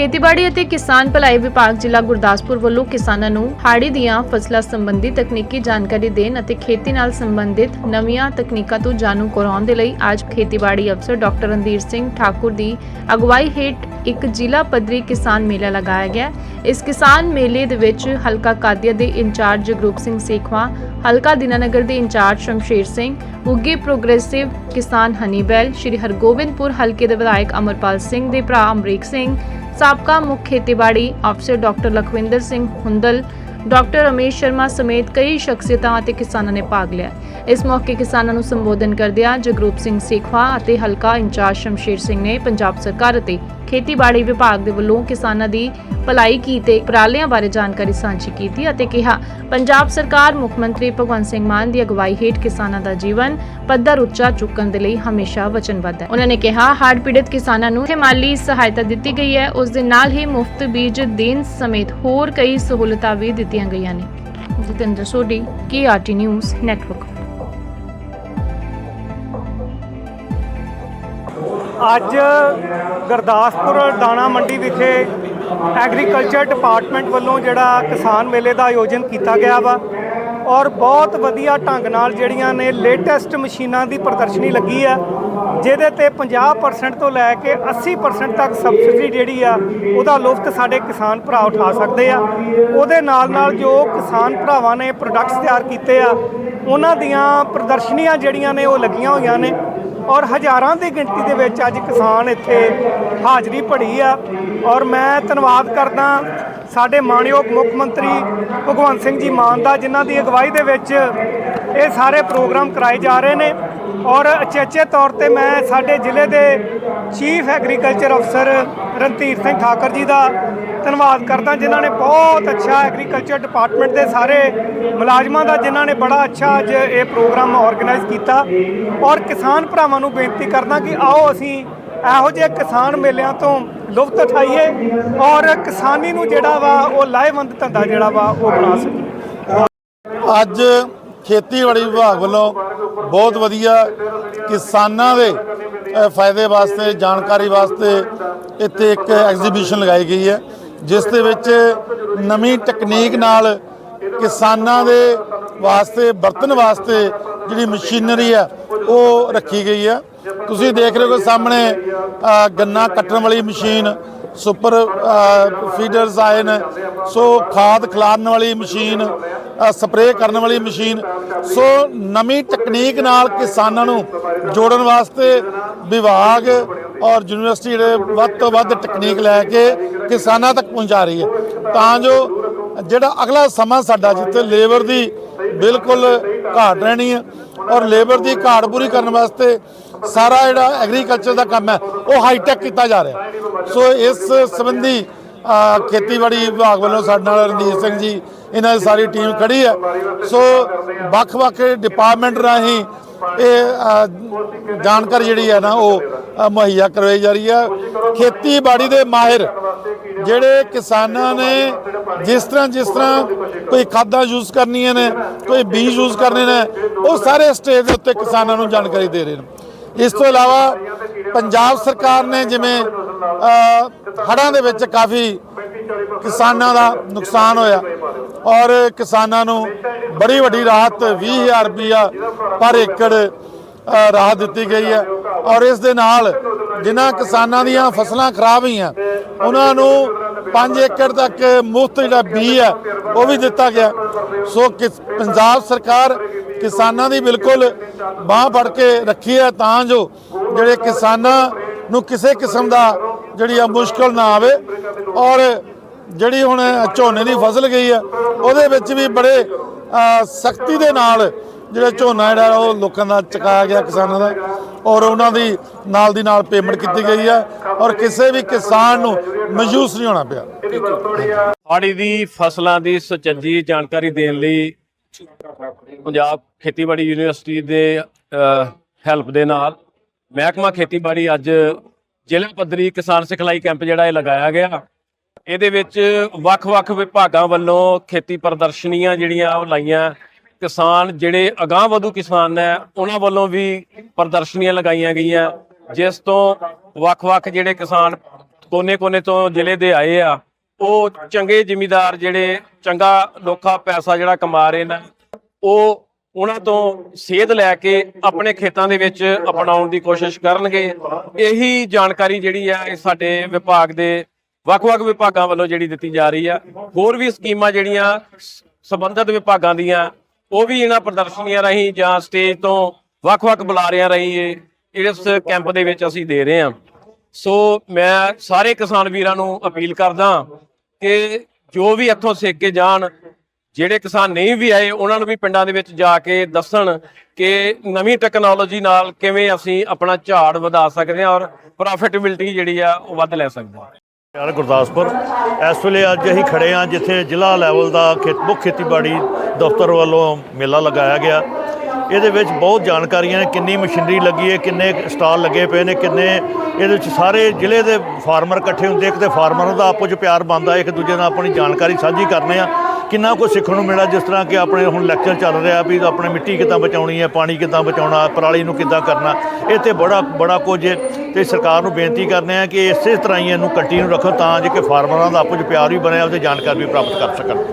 ਖੇਤੀਬਾੜੀ ਅਤੇ ਕਿਸਾਨ ਭਲਾਈ ਵਿਭਾਗ ਜ਼ਿਲ੍ਹਾ ਗੁਰਦਾਸਪੁਰ ਵੱਲੋਂ ਕਿਸਾਨਾਂ ਨੂੰ ਹਾੜੀ ਦੀਆਂ ਫਸਲਾਂ ਸੰਬੰਧੀ ਤਕਨੀਕੀ ਜਾਣਕਾਰੀ ਦੇਣ ਅਤੇ ਖੇਤੀ ਨਾਲ ਸੰਬੰਧਿਤ ਨਵੀਆਂ ਤਕਨੀਕਾਂ ਤੋਂ ਜਾਣੂ ਕਰਾਉਣ ਦੇ ਲਈ ਅੱਜ ਖੇਤੀਬਾੜੀ ਅਫਸਰ ਡਾਕਟਰ ਰਣਧੀਰ ਸਿੰਘ ਠਾਕੁਰ ਦੀ ਅਗਵਾਈ ਹੇਠ ਇੱਕ ਜ਼ਿਲ੍ਹਾ ਪੱਧਰੀ ਕਿਸਾਨ ਮੇਲਾ ਲਗਾਇਆ ਗਿਆ। ਇਸ ਕਿਸਾਨ ਮੇਲੇ ਦੇ ਵਿੱਚ ਹਲਕਾ ਕਾਦੀਆ ਦੇ ਇੰਚਾਰਜ ਜਗਰੂਪ ਸਿੰਘ ਸੇਖਵਾ, ਹਲਕਾ ਦਿਨਾਨਗਰ ਦੇ ਇੰਚਾਰਜ ਸ਼ਮਸ਼ੇਰ ਸਿੰਘ ਉੱਗੇ ਪ੍ਰੋਗਰੈਸਿਵ ਕਿਸਾਨ ਹਨੀਬੈਲ ਸ਼੍ਰੀ ਹਰਗੋਬਿੰਦਪੁਰ ਹਲਕੇ ਦੇ ਵਿਧਾਇਕ ਅਮਰਪਾਲ ਸਿੰਘ ਦੇ ਭਰਾ ਅਮਰੀਕ ਸਿੰਘ ਸਾਬਕਾ ਮੁੱਖ ਖੇਤੀਬਾੜੀ ਅਫਸਰ ਡਾਕਟਰ ਲਖਵਿੰਦਰ ਸਿੰਘ ਹੁੰਦਲ ਡਾਕਟਰ ਰਮੇਸ਼ ਸ਼ਰਮਾ ਸਮੇਤ ਕਈ ਸ਼ਖਸੀਅਤਾਂ ਅਤੇ ਕਿਸਾਨਾਂ ਨੇ ਭਾਗ ਲਿਆ। ਇਸ ਮੌਕੇ ਕਿਸਾਨਾਂ ਨੂੰ ਸੰਬੋਧਨ ਕਰਦਿਆਂ ਜਗਰੂਪ ਸਿੰਘ ਸੇਖਵਾ ਅਤੇ ਹਲਕਾ ਇੰਚਾਰਜ ਸ਼ਮਸ਼ੇਰ ਸਿੰਘ ਨੇ ਪੰਜਾਬ ਸਰਕਾਰ ਅਤੇ ਖੇਤੀਬਾੜੀ ਵਿਭਾਗ ਦੇ ਵੱਲੋਂ ਕਿਸਾਨਾਂ ਦੀ ਭਲਾਈ ਕੀਤੇ ਉਪਰਾਲਿਆਂ ਬਾਰੇ ਜਾਣਕਾਰੀ ਸਾਂਝੀ ਕੀਤੀ ਅਤੇ ਕਿਹਾ, ਪੰਜਾਬ ਸਰਕਾਰ ਮੁੱਖ ਮੰਤਰੀ ਭਗਵੰਤ ਸਿੰਘ ਮਾਨ ਦੀ ਅਗਵਾਈ ਹੇਠ ਕਿਸਾਨਾਂ ਦਾ ਜੀਵਨ ਪੱਧਰ ਉੱਚਾ ਚੁੱਕਣ ਦੇ ਲਈ ਹਮੇਸ਼ਾ ਵਚਨਬੱਧ ਹੈ। ਉਹਨਾਂ ਨੇ ਕਿਹਾ ਹੜ੍ਹ ਪੀੜਤ ਕਿਸਾਨਾਂ ਨੂੰ ਮਾਲੀ ਸਹਾਇਤਾ ਦਿੱਤੀ ਗਈ ਹੈ। ਉਸ ਦੇ ਨਾਲ ਹੀ ਮੁਫਤ ਬੀਜ ਦੇਣ ਸਮੇਤ ਹੋਰ ਕਈ ਸਹੂਲਤਾਂ ਵੀ ਦਿੱਤੀਆਂ ਗਈਆਂ ਨੇ। Jatinder Sodhi KRT news network ਅੱਜ ਗੁਰਦਾਸਪੁਰ ਦਾਣਾ ਮੰਡੀ ਵਿਖੇ ਐਗਰੀਕਲਚਰ ਡਿਪਾਰਟਮੈਂਟ ਵੱਲੋਂ ਜਿਹੜਾ ਕਿਸਾਨ ਮੇਲੇ ਦਾ ਆਯੋਜਨ ਕੀਤਾ ਗਿਆ ਵਾ। ਔਰ ਬਹੁਤ ਵਧੀਆ ਢੰਗ ਨਾਲ ਜਿਹੜੀਆਂ ਨੇ ਲੇਟੈਸਟ ਮਸ਼ੀਨਾਂ ਦੀ ਪ੍ਰਦਰਸ਼ਨੀ ਲੱਗੀ ਆ ਜਿਹਦੇ ਤੇ 50% ਤੋਂ ਲੈ ਕੇ 80% ਤੱਕ ਸਬਸਿਡੀ ਜਿਹੜੀ ਆ, ਉਹਦਾ ਲੁਫਤ ਸਾਡੇ ਕਿਸਾਨ ਭਰਾ ਉਠਾ ਸਕਦੇ ਆ। ਉਹਦੇ ਨਾਲ ਨਾਲ ਜੋ ਕਿਸਾਨ ਭਰਾਵਾਂ ਨੇ ਪ੍ਰੋਡਕਟਸ ਤਿਆਰ ਕੀਤੇ ਆ, ਉਹਨਾਂ ਦੀਆਂ ਪ੍ਰਦਰਸ਼ਨੀਆਂ ਜਿਹੜੀਆਂ ਨੇ ਉਹ ਲੱਗੀਆਂ ਹੋਈਆਂ ਨੇ। ਔਰ ਹਜ਼ਾਰਾਂ ਦੀ ਗਿਣਤੀ ਦੇ ਵਿੱਚ ਅੱਜ ਕਿਸਾਨ ਇੱਥੇ ਹਾਜ਼ਰੀ ਭਰੀ ਆ। ਔਰ ਮੈਂ ਧੰਨਵਾਦ ਕਰਦਾ ਸਾਡੇ ਮਾਣਯੋਗ ਮੁੱਖ ਮੰਤਰੀ ਭਗਵੰਤ ਸਿੰਘ ਜੀ ਮਾਨ ਦਾ, ਜਿਨ੍ਹਾਂ ਦੀ ਅਗਵਾਈ ਦੇ ਵਿੱਚ ਇਹ ਸਾਰੇ ਪ੍ਰੋਗਰਾਮ ਕਰਾਏ ਜਾ ਰਹੇ ਨੇ। ਔਰ ਅਚੇਚੇ ਤੌਰ ਤੇ ਮੈਂ ਸਾਡੇ ਜ਼ਿਲ੍ਹੇ ਦੇ ਚੀਫ ਐਗਰੀਕਲਚਰ ਅਫਸਰ ਰਣਧੀਰ ਸਿੰਘ ਠਾਕਰ ਜੀ ਦਾ ਧੰਨਵਾਦ ਕਰਦਾ, ਜਿਨ੍ਹਾਂ ਨੇ ਬਹੁਤ ਅੱਛਾ ਐਗਰੀਕਲਚਰ ਡਿਪਾਰਟਮੈਂਟ ਦੇ ਸਾਰੇ ਮੁਲਾਜ਼ਮਾਂ ਦਾ, ਜਿਨ੍ਹਾਂ ਨੇ ਬੜਾ ਅੱਛਾ ਅੱਜ ਇਹ ਪ੍ਰੋਗਰਾਮ ਆਰਗੇਨਾਈਜ਼ ਕੀਤਾ। ਔਰ ਕਿਸਾਨ ਭਰਾਵਾਂ ਨੂੰ ਬੇਨਤੀ ਕਰਦਾ ਕਿ ਆਓ ਅਸੀਂ ਇਹੋ ਜਿਹੇ ਕਿਸਾਨ ਮੇਲਿਆਂ ਤੋਂ ਲੁਫਤ ਉਠਾਈਏ ਔਰ ਕਿਸਾਨੀ ਨੂੰ ਜਿਹੜਾ ਵਾ, ਉਹ ਲਾਹੇਵੰਦ ਧੰਦਾ ਜਿਹੜਾ ਵਾ, ਉਹ ਬਣਾ ਸਕੀਏ। ਅੱਜ ਖੇਤੀਬਾੜੀ ਵਿਭਾਗ ਵੱਲੋਂ ਬਹੁਤ ਵਧੀਆ ਕਿਸਾਨਾਂ ਦੇ ਫਾਇਦੇ ਵਾਸਤੇ, ਜਾਣਕਾਰੀ ਵਾਸਤੇ ਇੱਥੇ ਇੱਕ ਐਗਜ਼ੀਬਿਸ਼ਨ ਲਗਾਈ ਗਈ ਹੈ, ਜਿਸ ਦੇ ਵਿੱਚ ਨਵੀਂ ਟੈਕਨੀਕ ਨਾਲ ਕਿਸਾਨਾਂ ਦੇ ਵਾਸਤੇ ਵਰਤਣ ਵਾਸਤੇ ਜਿਹੜੀ ਮਸ਼ੀਨਰੀ ਆ ਉਹ ਰੱਖੀ ਗਈ ਹੈ। ਤੁਸੀਂ ਦੇਖ ਰਹੇ ਹੋ ਕਿ ਸਾਹਮਣੇ ਗੰਨਾ ਕੱਟਣ ਵਾਲੀ ਮਸ਼ੀਨ ਸੁਪਰ ਫੀਡਰਸ ਆਏ ਨੇ। ਸੋ ਖਾਦ ਖਿਲਾਰਨ ਵਾਲੀ ਮਸ਼ੀਨ ਸਪਰੇਅ ਕਰਨ ਵਾਲੀ ਮਸ਼ੀਨ। ਸੋ ਨਵੀਂ ਤਕਨੀਕ ਨਾਲ ਕਿਸਾਨਾਂ ਨੂੰ ਜੋੜਨ ਵਾਸਤੇ ਵਿਭਾਗ ਔਰ ਯੂਨੀਵਰਸਿਟੀ ਜਿਹੜੇ ਵੱਧ ਤੋਂ ਵੱਧ ਤਕਨੀਕ ਲੈ ਕੇ ਕਿਸਾਨਾਂ ਤੱਕ ਪਹੁੰਚਾ ਰਹੀ ਹੈ। ਤਾਂ ਜੋ ਜਿਹੜਾ ਅਗਲਾ ਸਮਾਂ ਸਾਡਾ ਜਿੱਥੇ ਲੇਬਰ ਦੀ ਬਿਲਕੁਲ ਘਾਟ ਰਹਿਣੀ ਹੈ ਔਰ ਲੇਬਰ ਦੀ ਘਾਟ ਪੂਰੀ ਕਰਨ ਵਾਸਤੇ ਸਾਰਾ ਜਿਹੜਾ ਐਗਰੀਕਲਚਰ ਦਾ ਕੰਮ ਹੈ, ਉਹ ਹਾਈਟੈਕ ਕੀਤਾ ਜਾ ਰਿਹਾ ਸੋ ਇਸ ਸੰਬੰਧੀ ਖੇਤੀਬਾੜੀ ਵਿਭਾਗ ਵੱਲੋਂ ਸਾਡੇ ਨਾਲ ਰਣਜੀਤ ਸਿੰਘ ਜੀ, ਇਹਨਾਂ ਦੀ ਸਾਰੀ ਟੀਮ ਖੜੀ ਹੈ। ਸੋ ਵੱਖ-ਵੱਖ ਡਿਪਾਰਟਮੈਂਟ ਰਾਹੀਂ ਇਹ ਜਾਣਕਾਰੀ ਜਿਹੜੀ ਹੈ ਨਾ, ਉਹ ਮੁਹੱਈਆ ਕਰਵਾਈ ਜਾ ਰਹੀ ਹੈ। ਖੇਤੀਬਾੜੀ ਦੇ ਮਾਹਿਰ ਜਿਹੜੇ ਕਿਸਾਨਾਂ ਨੇ ਜਿਸ ਤਰ੍ਹਾਂ ਜਿਸ ਤਰ੍ਹਾਂ ਕੋਈ ਖਾਦਾਂ ਯੂਜ਼ ਕਰਨੀਆਂ ਨੇ ਕੋਈ ਬੀਜ ਯੂਜ਼ ਕਰਨੇ ਨੇ ਉਹ ਸਾਰੇ ਸਟੇਜ ਦੇ ਉੱਤੇ ਕਿਸਾਨਾਂ ਨੂੰ ਜਾਣਕਾਰੀ ਦੇ ਰਹੇ ਨੇ। ਇਸ ਤੋਂ ਇਲਾਵਾ ਪੰਜਾਬ ਸਰਕਾਰ ਨੇ ਜਿਵੇਂ ਹੜ੍ਹਾਂ ਦੇ ਵਿੱਚ ਕਾਫੀ ਕਿਸਾਨਾਂ ਦਾ ਨੁਕਸਾਨ ਹੋਇਆ ਔਰ ਕਿਸਾਨਾਂ ਨੂੰ ਬੜੀ ਵੱਡੀ ਰਾਹਤ 20000 ਰੁਪਇਆ ਪਰ ਏਕੜ ਰਾਹਤ ਦਿੱਤੀ ਗਈ ਹੈ ਔਰ ਇਸ ਦੇ ਨਾਲ ਜਿਨ੍ਹਾਂ ਕਿਸਾਨਾਂ ਦੀਆਂ ਫਸਲਾਂ ਖਰਾਬ ਹੋਈਆਂ ਉਹਨਾਂ ਨੂੰ 5 ਏਕੜ ਤੱਕ ਮੁਫਤ ਜਿਹੜਾ ਬੀ ਹੈ, ਉਹ ਵੀ ਦਿੱਤਾ ਗਿਆ। ਸੋ ਕਿਸ- ਪੰਜਾਬ ਸਰਕਾਰ ਕਿਸਾਨਾਂ ਦੀ ਬਿਲਕੁਲ ਬਾਹ ਫੜ ਕੇ ਰੱਖੀ ਹੈ, ਤਾਂ ਜੋ ਜਿਹੜੇ ਕਿਸਾਨਾਂ ਨੂੰ ਕਿਸੇ ਕਿਸਮ ਦਾ ਜਿਹੜੀ ਆ ਮੁਸ਼ਕਲ ਨਾ ਆਵੇ ਔਰ ਜਿਹੜੀ ਹੁਣ ਝੋਨੇ ਦੀ ਫਸਲ ਗਈ ਹੈ, ਉਹਦੇ ਵਿੱਚ ਵੀ ਬੜੇ ਸਖਤੀ ਦੇ ਨਾਲ ਜਿਹੜਾ ਝੋਨਾ ਜਿਹੜਾ ਉਹ ਲੋਕਾਂ ਦਾ ਚੁਕਾਇਆ ਗਿਆ ਕਿਸਾਨਾਂ ਦਾ, ਔਰ ਉਹਨਾਂ ਦੀ ਨਾਲ ਦੀ ਨਾਲ ਪੇਮੈਂਟ ਕੀਤੀ ਗਈ ਹੈ ਔਰ ਕਿਸੇ ਵੀ ਕਿਸਾਨ ਨੂੰ ਮਜੂਸ ਨਹੀਂ ਹੋਣਾ ਪਿਆ। ਹਾੜੀ ਦੀ ਫਸਲਾਂ ਦੀ ਸੁਚੱਜੀ ਜਾਣਕਾਰੀ ਦੇਣ ਲਈ ਪੰਜਾਬ ਖੇਤੀਬਾੜੀ ਯੂਨੀਵਰਸਿਟੀ ਦੇ ਹੈਲਪ ਦੇ ਨਾਲ ਮਹਿਕਮਾ ਖੇਤੀਬਾੜੀ ਅੱਜ ਜ਼ਿਲ੍ਹਾ ਪੱਧਰੀ ਕਿਸਾਨ ਸਿਖਲਾਈ ਕੈਂਪ ਜਿਹੜਾ ਇਹ ਲਗਾਇਆ ਗਿਆ। ਇਹਦੇ ਵਿੱਚ ਵੱਖ-ਵੱਖ ਵਿਭਾਗਾਂ ਵੱਲੋਂ ਖੇਤੀ ਪ੍ਰਦਰਸ਼ਨੀਆਂ ਜਿਹੜੀਆਂ ਉਹ ਲਾਈਆਂ ਕਿਸਾਨ ਜਿਹੜੇ ਅਗਾਂਹ ਵਧੂ ਕਿਸਾਨ ਨੇ ਉਹਨਾਂ ਵੱਲੋਂ ਵੀ ਪ੍ਰਦਰਸ਼ਨੀਆਂ ਲਗਾਈਆਂ ਗਈਆਂ। ਜਿਸ ਤੋਂ ਵੱਖ-ਵੱਖ ਜਿਹੜੇ ਕਿਸਾਨ ਕੋਨੇ-ਕੋਨੇ ਤੋਂ ਜ਼ਿਲ੍ਹੇ ਦੇ ਆਏ ਆ, ਉਹ ਚੰਗੇ ਜ਼ਿਮੀਦਾਰ ਜਿਹੜੇ ਚੰਗਾ ਲੋਕਾ ਪੈਸਾ ਜਿਹੜਾ ਕਮਾ ਰਹੇ ਨੇ, ਉਹ ਉਹਨਾਂ ਤੋਂ ਸੇਧ ਲੈ ਕੇ ਆਪਣੇ ਖੇਤਾਂ ਦੇ ਵਿੱਚ ਅਪਣਾਉਣ ਦੀ ਕੋਸ਼ਿਸ਼ ਕਰਨਗੇ। ਇਹੀ ਜਾਣਕਾਰੀ ਜਿਹੜੀ ਆ, ਇਹ ਸਾਡੇ ਵਿਭਾਗ ਦੇ ਵੱਖ-ਵੱਖ ਵਿਭਾਗਾਂ ਵੱਲੋਂ ਜਿਹੜੀ ਦਿੱਤੀ ਜਾ ਰਹੀ ਆ। ਹੋਰ ਵੀ ਸਕੀਮਾਂ ਜਿਹੜੀਆਂ ਸ- ਸੰਬੰਧਿਤ ਵਿਭਾਗਾਂ ਦੀਆਂ ਉਹ ਵੀ ਇਹਨਾਂ ਪ੍ਰਦਰਸ਼ਨੀਆਂ ਰਾਹੀਂ ਜਾਂ ਸਟੇਜ ਤੋਂ ਵੱਖ-ਵੱਖ ਬੁਲਾਰਿਆਂ ਰਾਹੀਂ ਇਸ ਕੈਂਪ ਦੇ ਵਿੱਚ ਅਸੀਂ ਦੇ ਰਹੇ ਹਾਂ। ਸੋ ਮੈਂ ਸਾਰੇ ਕਿਸਾਨ ਵੀਰਾਂ ਨੂੰ ਅਪੀਲ ਕਰਦਾ ਕਿ ਜੋ ਵੀ ਇੱਥੋਂ ਸਿੱਖ ਕੇ ਜਾਣ, ਜਿਹੜੇ ਕਿਸਾਨ ਨਹੀਂ ਵੀ ਆਏ, ਉਹਨਾਂ ਨੂੰ ਵੀ ਪਿੰਡਾਂ ਦੇ ਵਿੱਚ ਜਾ ਕੇ ਦੱਸਣ ਕਿ ਨਵੀਂ ਟੈਕਨੋਲੋਜੀ ਨਾਲ ਕਿਵੇਂ ਅਸੀਂ ਆਪਣਾ ਝਾੜ ਵਧਾ ਸਕਦੇ ਹਾਂ ਔਰ ਪ੍ਰੋਫਿਟੇਬਿਲਟੀ ਜਿਹੜੀ ਆ ਉਹ ਵੱਧ ਲੈ ਸਕਦੇ ਹਾਂ। ਯਾਰ ਗੁਰਦਾਸਪੁਰ। ਇਸ ਵੇਲੇ ਅੱਜ ਅਸੀਂ ਖੜੇ ਹਾਂ ਜਿੱਥੇ ਜ਼ਿਲ੍ਹਾ ਲੈਵਲ ਦਾ ਖੇਤ ਮੁੱਖ ਖੇਤੀਬਾੜੀ ਦਫ਼ਤਰ ਵੱਲੋਂ ਮੇਲਾ ਲਗਾਇਆ ਗਿਆ। ਇਹਦੇ ਵਿੱਚ ਬਹੁਤ ਜਾਣਕਾਰੀਆਂ ਨੇ, ਕਿੰਨੀ ਮਸ਼ੀਨਰੀ ਲੱਗੀ ਹੈ, ਕਿੰਨੇ ਸਟਾਲ ਲੱਗੇ ਪਏ ਨੇ, ਕਿੰਨੇ ਇਹਦੇ ਵਿੱਚ ਸਾਰੇ ਜ਼ਿਲ੍ਹੇ ਦੇ ਫਾਰਮਰ ਇਕੱਠੇ ਹੁੰਦੇ ਇੱਕ ਤੇ ਫਾਰਮਰਾਂ ਦਾ ਆਪੋ 'ਚ ਪਿਆਰ ਬਣਦਾ, ਇੱਕ ਦੂਜੇ ਨਾਲ ਆਪਣੀ ਜਾਣਕਾਰੀ ਸਾਂਝੀ ਕਰਨੇ ਆ। ਕਿੰਨਾ ਕੁਝ ਸਿੱਖਣ ਨੂੰ ਮਿਲਿਆ, ਜਿਸ ਤਰ੍ਹਾਂ ਕਿ ਆਪਣੇ ਹੁਣ ਲੈਕਚਰ ਚੱਲ ਰਿਹਾ ਵੀ ਆਪਣੇ ਮਿੱਟੀ ਕਿੱਦਾਂ ਬਚਾਉਣੀ ਹੈ, ਪਾਣੀ ਕਿੱਦਾਂ ਬਚਾਉਣਾ, ਪਰਾਲੀ ਨੂੰ ਕਿੱਦਾਂ ਕਰਨਾ, ਇਹ ਤੇ ਬੜਾ ਬੜਾ ਕੁਝ ਹੈ। ਤੇ ਸਰਕਾਰ ਨੂੰ ਬੇਨਤੀ ਕਰਨੇ ਆ ਕਿ ਇਸੇ ਤਰ੍ਹਾਂ ਹੀ ਇਹਨੂੰ ਕੰਟੀਨਿਊ ਰੱਖੋ, ਤਾਂ ਜੇ ਕਿ ਫਾਰਮਰਾਂ ਦਾ ਆਪੋ 'ਚ ਪਿਆਰ ਵੀ ਬਣਿਆ, ਉਹਦੇ ਜਾਣਕਾਰੀ ਵੀ ਪ੍ਰਾਪਤ ਕਰ ਸਕਣ।